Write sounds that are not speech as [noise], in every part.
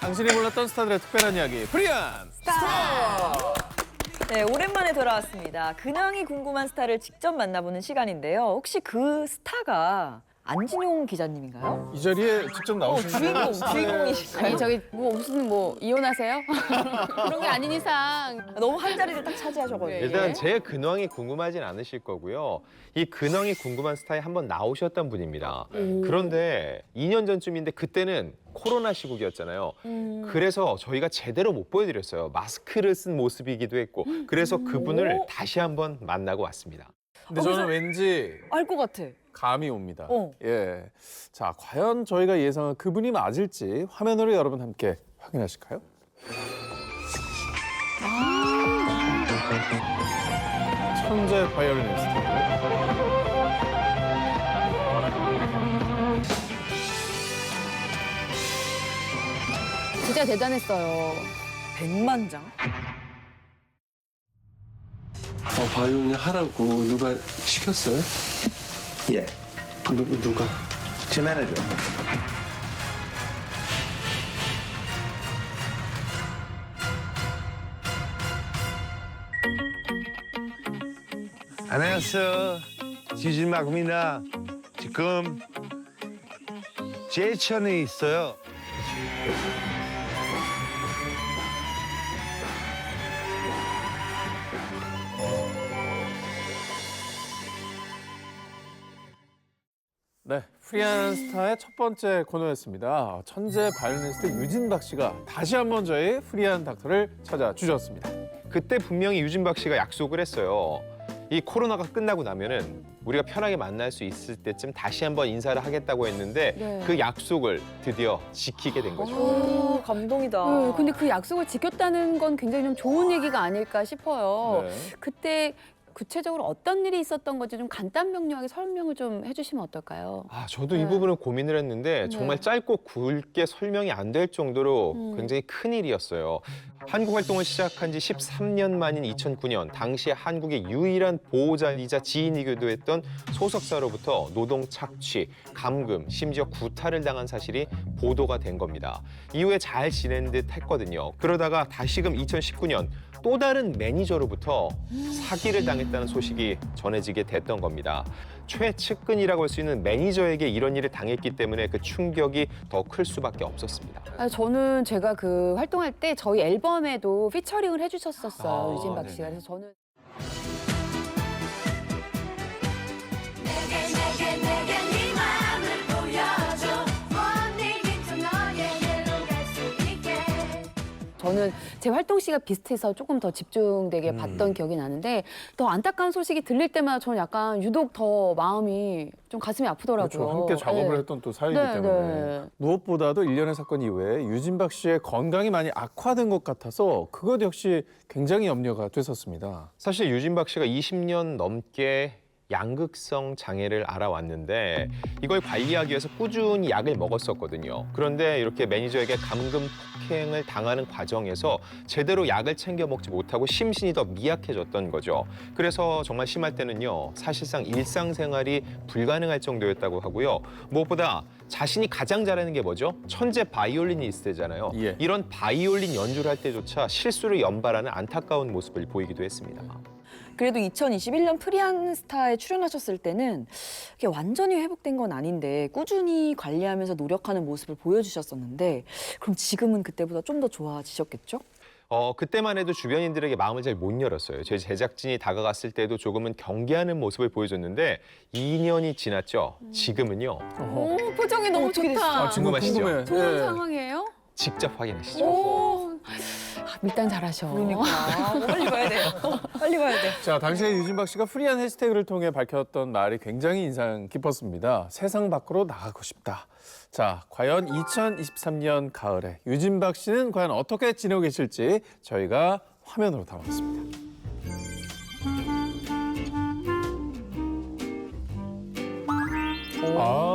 당신이 몰랐던 스타들의 특별한 이야기 프리안 네, 오랜만에 돌아왔습니다. 근황이 궁금한 스타를 직접 만나보는 시간인데요. 혹시 그 스타가 안진용 기자님인가요? 이 자리에 직접 어, 나오신 주인공, 주인공이실까요? 아니 저기 뭐 무슨 뭐 이혼하세요? [laughs] 그런 게 아닌 이상 너무 한 자리를 딱 차지하셔가지고. 네. 일단 제 근황이 궁금하진 않으실 거고요. 이 근황이 궁금한 스타에 한번 나오셨던 분입니다. 그런데 2년 전쯤인데 그때는 코로나 시국이었잖아요. 그래서 저희가 제대로 못 보여드렸어요. 마스크를 쓴 모습이기도 했고. 그래서 그분을 다시 한번 만나고 왔습니다. 근데 저는 왠지 알 것 같아. 감이 옵니다. 어. 예. 자, 과연 저희가 예상한 그분이 맞을지 화면으로 여러분 함께 확인하실까요? 천재 바이올리니스트. 진짜 대단했어요. 백만장? 어, 바이올린 하라고 누가 시켰어요? 예, 누, 누가? 제 매니저. 안녕하세요. 지진마입니다 지금 제천에 있어요. 프리안 스타의 첫 번째 코너였습니다. 천재 바이올리니스트 유진박 씨가 다시 한번 저희 프리안 닥터를 찾아주셨습니다. 그때 분명히 유진박 씨가 약속을 했어요. 이 코로나가 끝나고 나면은 우리가 편하게 만날 수 있을 때쯤 다시 한번 인사를 하겠다고 했는데 네. 그 약속을 드디어 지키게 된 거죠. 오, 감동이다. 네, 근데 그 약속을 지켰다는 건 굉장히 좀 좋은 얘기가 아닐까 싶어요. 네. 그때 구체적으로 어떤 일이 있었던 건지 좀 간단 명료하게 설명을 좀 해주시면 어떨까요? 아, 저도 네. 이 부분을 고민을 했는데 정말 네. 짧고 굵게 설명이 안 될 정도로 음. 굉장히 큰 일이었어요. 한국 활동을 시작한 지 13년 만인 2009년 당시 한국의 유일한 보호자이자 지인이기도 했던 소속사로부터 노동 착취, 감금, 심지어 구타를 당한 사실이 보도가 된 겁니다. 이후에 잘 지낸 듯 했거든요. 그러다가 다시금 2019년 또 다른 매니저로부터 사기를 당했다는 소식이 전해지게 됐던 겁니다. 최측근이라고 할 수 있는 매니저에게 이런 일을 당했기 때문에 그 충격이 더 클 수밖에 없었습니다. 아, 저는 제가 그 활동할 때 저희 앨범에도 피처링을 해주셨었어요 아, 유진 박 씨가 네네. 그래서 저는 저는 제 활동 시가 비슷해서 조금 더 집중되게 음. 봤던 기억이 나는데 더 안타까운 소식이 들릴 때마다 저는 약간 유독 더 마음이 좀 가슴이 아프더라고요. 그렇죠. 함께 작업을 네. 했던 또 사이기 네, 때문에. 네. 무엇보다도 일련의 사건 이후에 유진박 씨의 건강이 많이 악화된 것 같아서 그것 역시 굉장히 염려가 됐었습니다. 사실 유진박 씨가 20년 넘게 양극성 장애를 알아왔는데 이걸 관리하기 위해서 꾸준히 약을 먹었었거든요. 그런데 이렇게 매니저에게 감금 폭행을 당하는 과정에서 제대로 약을 챙겨 먹지 못하고 심신이 더 미약해졌던 거죠. 그래서 정말 심할 때는요, 사실상 일상생활이 불가능할 정도였다고 하고요. 무엇보다 자신이 가장 잘하는 게 뭐죠? 천재 바이올리니스트잖아요. 예. 이런 바이올린 연주를 할 때조차 실수를 연발하는 안타까운 모습을 보이기도 했습니다. 그래도 2021년 프리안 스타에 출연하셨을 때는 이게 완전히 회복된 건 아닌데 꾸준히 관리하면서 노력하는 모습을 보여주셨었는데 그럼 지금은 그때보다 좀 더 좋아지셨겠죠? 어, 그때만 해도 주변인들에게 마음을 잘 못 열었어요. 저희 제작진이 다가갔을 때도 조금은 경계하는 모습을 보여줬는데 2년이 지났죠. 지금은요. 어허. 오, 표정이 너무 좋다. 아, 궁금하시죠? 궁금해. 좋은 예. 상황이에요? 직접 확인하시죠. 오, 아, 밀당 잘하셔. 그러니까 빨리 봐야 돼요. 빨리 봐야 돼. 자, 당시에 유진박 씨가 프리한 해시태그를 통해 밝혔던 말이 굉장히 인상 깊었습니다. 세상 밖으로 나가고 싶다. 자, 과연 2023년 가을에 유진박 씨는 과연 어떻게 지내고 계실지 저희가 화면으로 담았습니다. 아,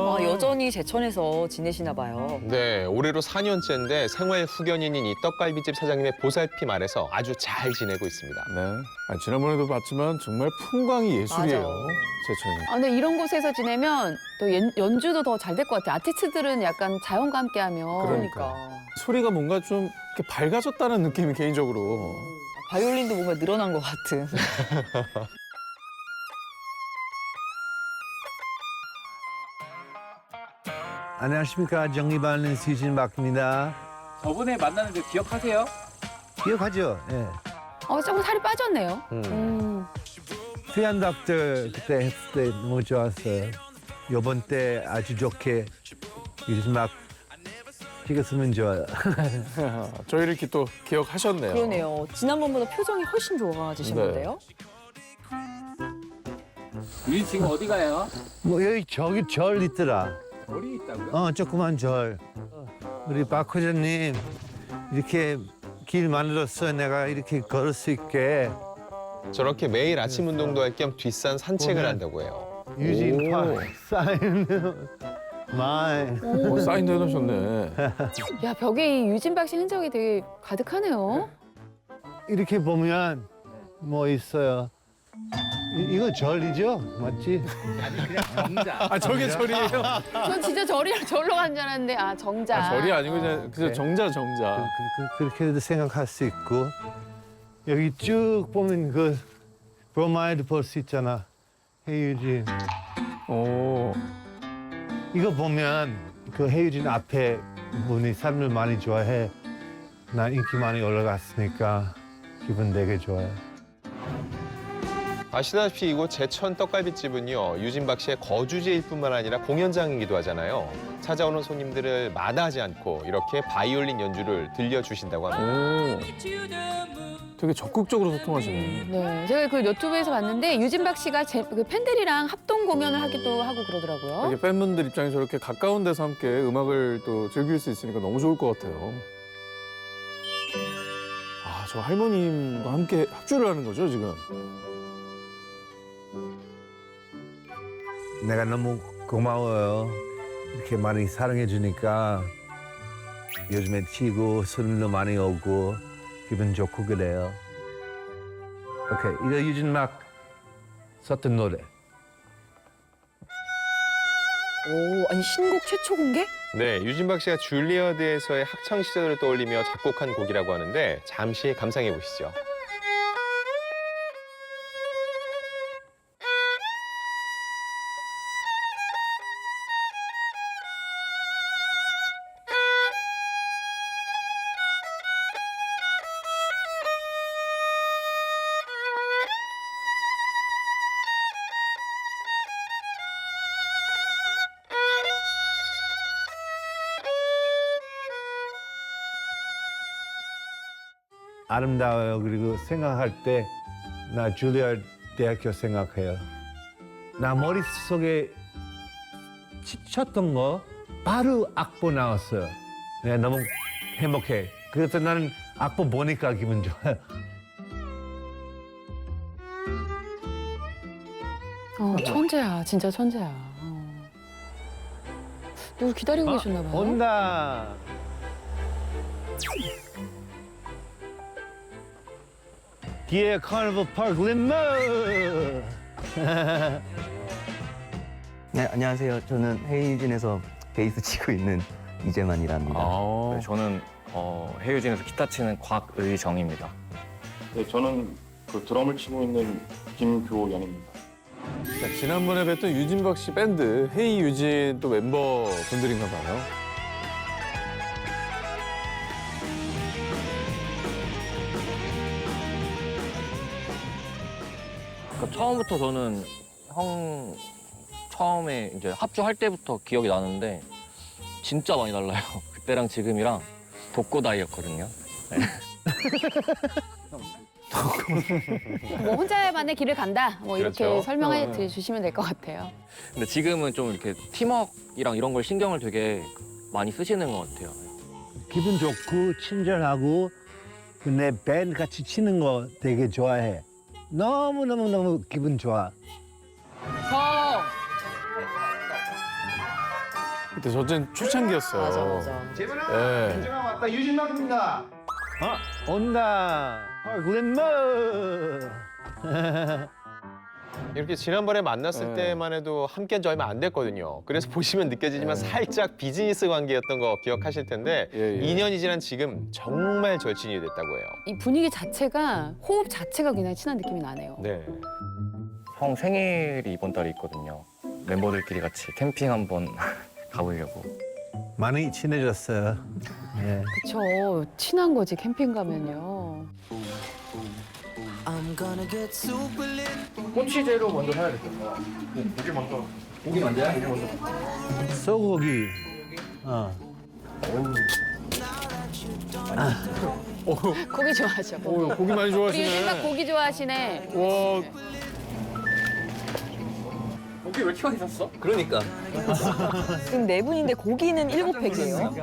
여전히 제천에서 지내시나 봐요. 네, 올해로 4년째인데 생활 후견인인 이 떡갈비집 사장님의 보살핌 아래서 아주 잘 지내고 있습니다. 네. 아, 지난번에도 봤지만 정말 풍광이 예술이에요. 맞아요. 제천이. 아, 근데 이런 곳에서 지내면 또 연, 연주도 더 잘 될 것 같아요. 아티스트들은 약간 자연과 함께하면 그러니까. 소리가 뭔가 좀 이렇게 밝아졌다는 느낌이 개인적으로. 바이올린도 뭔가 늘어난 것 같은. [laughs] 안녕하십니까 정리받는 시진박입니다. 저번에 만났는데 기억하세요? 기억하죠? 예. 어, 조금 살이 빠졌네요. 음. 음. 수얀 닥터 그때 했을 때 너무 좋았어요. 요번 때 아주 좋게 요즘 막 찍었으면 좋아요. [laughs] 저희를 이렇게 또 기억하셨네요. 그러네요. 지난번보다 표정이 훨씬 좋아지셨는데요. 이 지금 어디 가요? 뭐 여기 저기 절 있더라. 어디 있다고요? 어 조그만 절. 우리 박 회장님 이렇게 길 만들었어. 내가 이렇게 걸을 수 있게. 저렇게 매일 아침 운동도 할 겸 뒷산 산책을 한다고 해요. 유진 오. 파 사인 마이. 어, 사인도 해놓으셨네. 야, 벽에 이 유진박 씨 흔적이 되게 가득하네요. 이렇게 보면 뭐 있어요. 이, 이거 절이죠? 맞지? 정자. 아, 저게 절이에요? 전 진짜 절이, 절로 간 줄 알았는데, 아, 정자. 아, 절이 아니고 그냥 그저 네. 정자, 정자. 그, 렇게도 생각할 수 있고 여기 쭉 보면 그 브로마이드 볼 수 있잖아. 헤이유진. 오. 이거 보면 그 헤이유진 앞에 분이 사람들 많이 좋아해. 나 인기 많이 올라갔으니까 기분 되게 좋아요. 아시다시피 이곳 제천 떡갈비집은요 유진박 씨의 거주지일 뿐만 아니라 공연장이기도 하잖아요. 찾아오는 손님들을 마다하지 않고 이렇게 바이올린 연주를 들려주신다고 합니다. 오. 되게 적극적으로 소통하시네. 네, 제가 그 유튜브에서 봤는데 유진박 씨가 제, 그 팬들이랑 합동 공연을 하기도 하고 그러더라고요. 이렇게 팬분들 입장에서 이렇게 가까운 데서 함께 음악을 또 즐길 수 있으니까 너무 좋을 것 같아요. 아, 저 할머님과 함께 합주를 하는 거죠, 지금? 내가 너무 고마워요. 이렇게 많이 사랑해 주니까 요즘에 치고 손님도 많이 오고 기분 좋고 그래요. 오케이 이거 유진 막 썼던 노래. 오, 아니 신곡 최초 공개? 네, 유진박 씨가 줄리어드에서의 학창 시절을 떠올리며 작곡한 곡이라고 하는데 잠시 감상해 보시죠. 아름다워요. 그리고 생각할 때 나 줄리아 대학교 생각해요. 나 머릿속에 치쳤던 거 바로 악보 나왔어요. 내가 너무 행복해. 그래서 나는 악보 보니까 기분 좋아요. 어, 천재야, 진짜 천재야. 어. 누구 기다리고 계셨나 봐요. 온다. 파크 림모. [laughs] 네, 안녕하세요. 저는 헤이진에서 베이스 치고 있는 이재만이랍니다. 아, 네, 저는 어, 해유진에서 기타 치는 곽의정입니다. 네, 저는 그 드럼을 치고 있는 김교연입니다. 자, 지난번에 뵀던 유진박 씨 밴드 헤이 유진 또 멤버 분들인가 봐요. 그러니까 처음부터 저는 형 처음에 이제 합주할 때부터 기억이 나는데 진짜 많이 달라요. [laughs] 그때랑 지금이랑 독고다이였거든요. [laughs] 뭐 혼자만의 길을 간다. 뭐 이렇게 그렇죠. 설명해 네. 주시면 될 것 같아요. 근데 지금은 좀 이렇게 팀워크랑 이런 걸 신경을 되게 많이 쓰시는 것 같아요. 기분 좋고 친절하고 내 밴드 같이 치는 거 되게 좋아해. 너무 너무 너무 기분 좋아. 형! 그때 저땐 초창기였어요. 맞아 맞아. 예. 왔다 유진학입니다. 어 온다. 아 글램머. [laughs] 이렇게 지난번에 만났을 네. 때만 해도 함께한 지 얼마 안 됐거든요. 그래서 보시면 느껴지지만 살짝 비즈니스 관계였던 거 기억하실 텐데 예, 예. 2년이 지난 지금 정말 절친이 됐다고 해요. 이 분위기 자체가 호흡 자체가 그냥 친한 느낌이 나네요. 네. 형 생일이 이번 달에 있거든요. 멤버들끼리 같이 캠핑 한번 [laughs] 가보려고. 많이 친해졌어요. 예. 그쵸. 친한 거지 캠핑 가면요. 꼬치제로 먼저 사야 되겠다. 고기 먼저. 고기 먼저야? 고기 먼저. 소고기. 어. 고기 좋아하죠. 오, 고기 많이 우리 좋아하시네. 고기 좋아하시네. 와, 고기 왜 이렇게 많이 샀어? 그러니까 지금 네 분인데 고기는 일곱 팩이에요.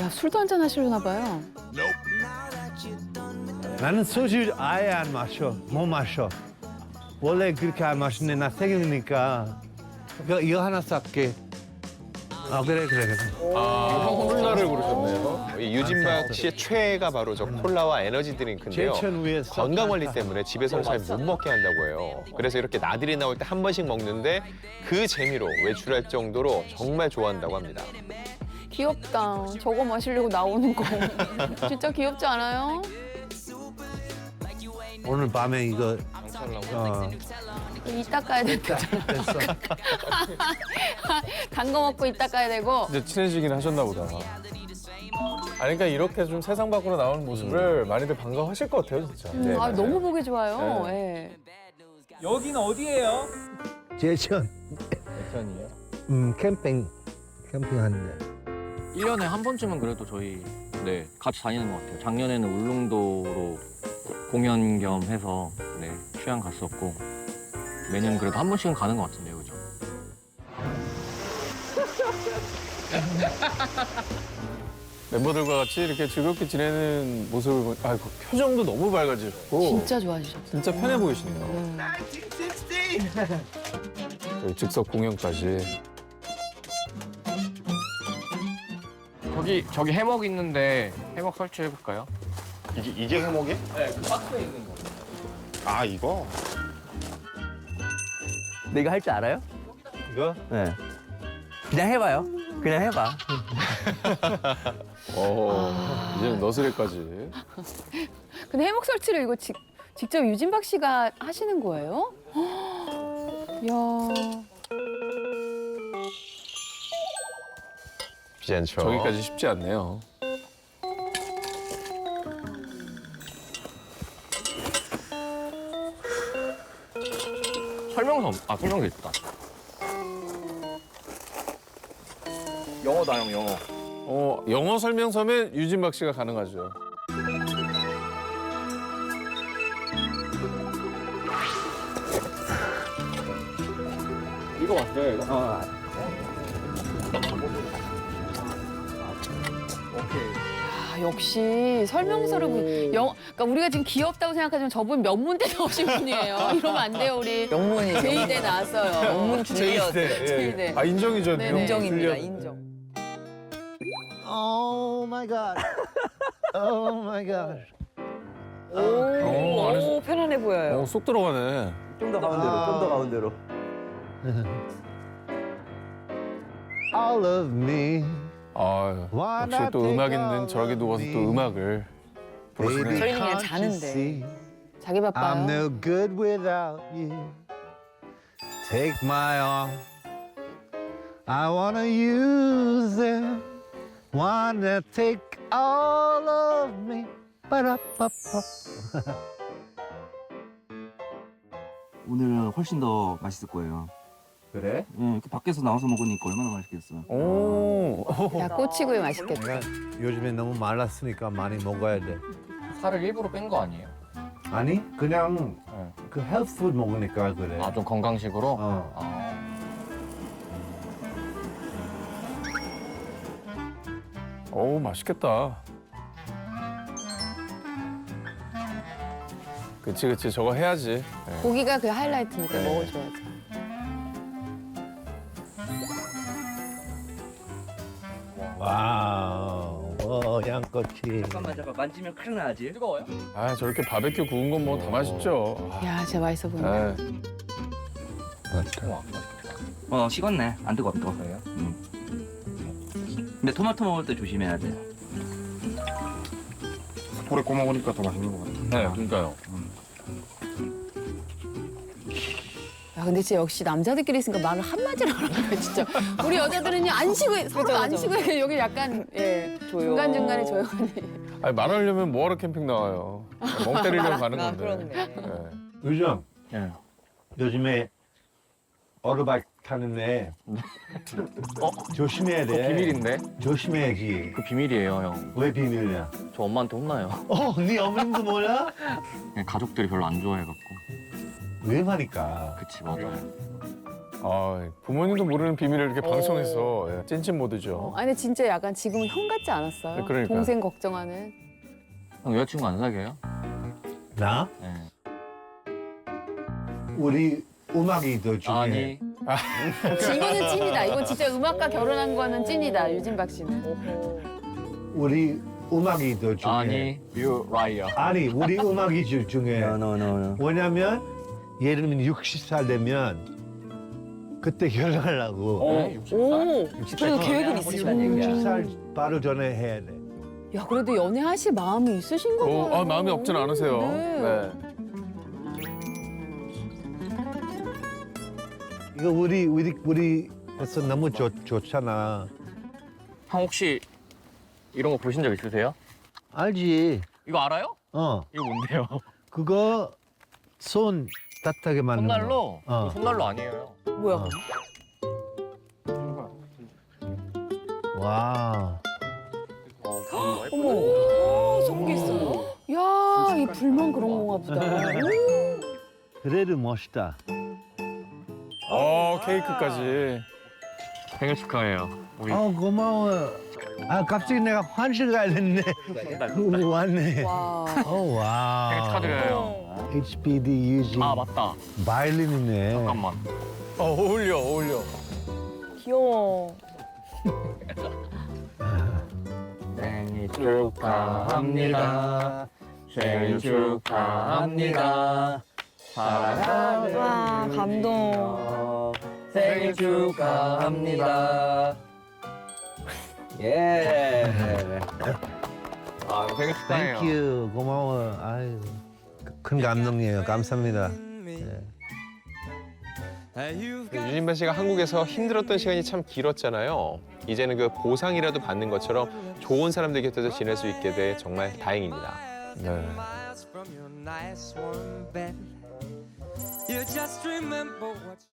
야 술도 한잔 하시려나 봐요. 나는 소주 아예 안 마셔. 못 마셔. 원래 그렇게 안 마시는데 나 생일이니까 이거, 이거 하나 쌀게. 아 그래 그래 그래. 아, 콜라를 고르셨네요. 이 유진박 씨의 최애가 바로 저 콜라와 에너지 드링크인데요. 제천 위에 건강 관리 때문에 집에서는 잘 못 먹게 한다고 해요. 그래서 이렇게 나들이 나올 때 한 번씩 먹는데 그 재미로 외출할 정도로 정말 좋아한다고 합니다. 귀엽다. 저거 마시려고 나오는 거. [laughs] 진짜 귀엽지 않아요? 오늘 밤에 이거 어, 이따 가야 된다. 됐어. [laughs] 단거 먹고 이따 가야 되고. 이제 친해지긴 하셨나 보다. 아니, 그러니까 이렇게 좀 세상 밖으로 나오는 모습을 많이들 반가워하실 것 같아요, 진짜. 음, 네, 아. 너무 보기 좋아요. 네. 예. 여기는 어디예요? 제천. 대천이요? 음 캠핑 캠핑하는데. 1년에 한 번쯤은 그래도 저희 네 같이 다니는 것 같아요. 작년에는 울릉도로 공연 겸 해서 네 휴양 갔었고 매년 그래도 한 번씩은 가는 것 같은데요, 그죠? [laughs] 멤버들과 같이 이렇게 즐겁게 지내는 모습을 보, 아, 그 표정도 너무 밝아지셨고 진짜 좋아지셨어요. 진짜 편해 보이시네요. 음. 여기 즉석 공연까지. 거기 저기 해먹 있는데 해먹 설치해 볼까요? 이게 이게 해먹이? 네, 그 박스에 있는 거. 아 이거? 근데 이거 할 줄 알아요? 이거? 네. 그냥 해봐요. 그냥 해봐. [laughs] 어, 이제는 너스레까지. [laughs] 근데 해먹 설치를 이거 직, 직접 유진박 씨가 하시는 거예요? [gasps] 이야. 쉽지 않죠. 저기까지 쉽지 않네요. 설명서 없- 아 설명서 있다. 영어다 형 영어. 어, 영어 설명서면 유진박 씨가 가능하죠. 이거 왔어요, 이거? 어. 아, 역시 설명서를 보- 영, 그러니까 우리가 지금 귀엽다고 생각하지만 저분 면문대 나오신 분이에요. [laughs] 이러면 안 돼요, 우리. 영문이 제2대 나왔어요. 영문 줄리엇 제2대. 아, 인정이죠. 네네. 인정입니다. 인정. Oh my god. Oh my god. 오, 어, 안에서- 오 편안해 보여요. 어, 속 들어가네. 좀 더 가운데로, 좀 더 가운데로. All of me. 아, 역시 또 take 음악 있는 all 저렇게 누워서 또? 음악을 Baby, 부르시네. 저희는 그냥 자는데. see? 자기 바빠요. I'm no good without you. Take my arm. I wanna use them. Wanna take all of me. 빠라빠빠. 오늘은 훨씬 더 맛있을 거예요. 그래? 응, 그 밖에서 나와서 먹으니까 얼마나 맛있겠어. 오. 야, [laughs] 꼬치구이 맛있겠다. 내가 요즘에 너무 말랐으니까 많이 먹어야 돼. 살을 일부러 뺀 거 아니에요? 아니 그냥 네. 그 헬스 푸드 먹으니까 그래. 아 좀 건강식으로? 어. 아. 어우, 맛있겠다. 그치, 그치. 저거 해야지. 네. 고기가 그 하이라이트니까 네. 먹어줘야죠. 와우. 어, 양꼬치. 잠깐만 잠깐 만지면 큰일 나지. 뜨거워요? 아 저렇게 바베큐 구운 건 뭐 다 맛있죠. 아, 야, 진짜 맛있어 보인다. 네. 어 식었네. 안 뜨거 안 뜨거. 음. 근데 토마토 먹을 때 조심해야 돼. 숯불에 꼬 먹으니까 더 맛있는 것 같아요. 네, 그러니까요. 야, 근데 진짜 역시 남자들끼리 있으니까 말을 한마디로 하는 진짜. 우리 여자들은요, 안 쉬고, 서로 그죠, 안 그죠. 쉬고, 이렇게 [laughs] 여기 약간, 예. 중간중간에 조용하니. 아니 말하려면 뭐하러 캠핑 나와요. 멍 때리려고 가는 아, 건데. 그렇네. 네. 요즘 예. 요즘에 오토바이 타는데 조심해야 그거 돼. 비밀인데? 조심해야지. 그 비밀이에요, 형. 왜 비밀이야? 저 엄마한테 혼나요. 어, 네 어머님도 몰라? 그냥 [laughs] 가족들이 별로 안 좋아해갖고. 왜 말일까? 그치, 맞아요. 아, 부모님도 모르는 비밀을 이렇게 어. 방송에서 예, 찐찐 모드죠. 어, 아니, 진짜 약간 지금은 형 같지 않았어요? 네, 그러니까요. 동생 걱정하는. 형 여자친구 안 사귀어요? 나? 네. 우리 음악이도 중에 아니, 이거는 찐이다. 이건 진짜 음악가 결혼한 거는 찐이다, 유진박 씨는. 우리 음악이도 중에 아니, you liar. 아니 우리 음악이 주- 중에 노노노노. 뭐냐면 예를 들면 60살 되면 그때 결혼하려고 오, 그래도 계획은 있으시네. 60살 바로 전에 해야 돼. 야, 그래도 연애하실 마음이 있으신 거예요. 어, 아, 마음이 없진 않으세요. 네. 네. 이거 우리 우리 우리에서 너무 좋, 좋잖아. 형 혹시 이런 거 보신 적 있으세요? 알지? 이거 알아요? 어 이거 뭔데요? 그거 손 따뜻하게 만든 거. 손난로? 어. 이거 손난로 아니에요. 뭐야? 어. 와. 어머, 저런 게 있어요? 야, 이 불만 그런 건가 보다. [laughs] 그래도 멋있다. 어, 케이크까지. 생일 축하해요. 우리 어 고마워. 아 갑자기 내가 화장실 가야 됐네. 그, 왔네. 와. 어 와. 생일 축하드려요. HPD 유진 아, 맞다. 바이올린이네. 잠깐만. 어, 어울려, 어울려. 귀여워. [laughs] 생일 축하합니다. 생일 축하합니다. 사랑하는 와, 감동. 생일 축하합니다. 예. [laughs] 아, 생일 축하해요. 땡큐 고마워. 아유 큰 감동이에요. 감사합니다. 유진만 씨가 한국에서 힘들었던 시간이 참 길었잖아요. 이제는 그 보상이라도 받는 것처럼 좋은 사람들 곁에서 지낼 수 있게 돼 정말 다행입니다. 네. You just remember what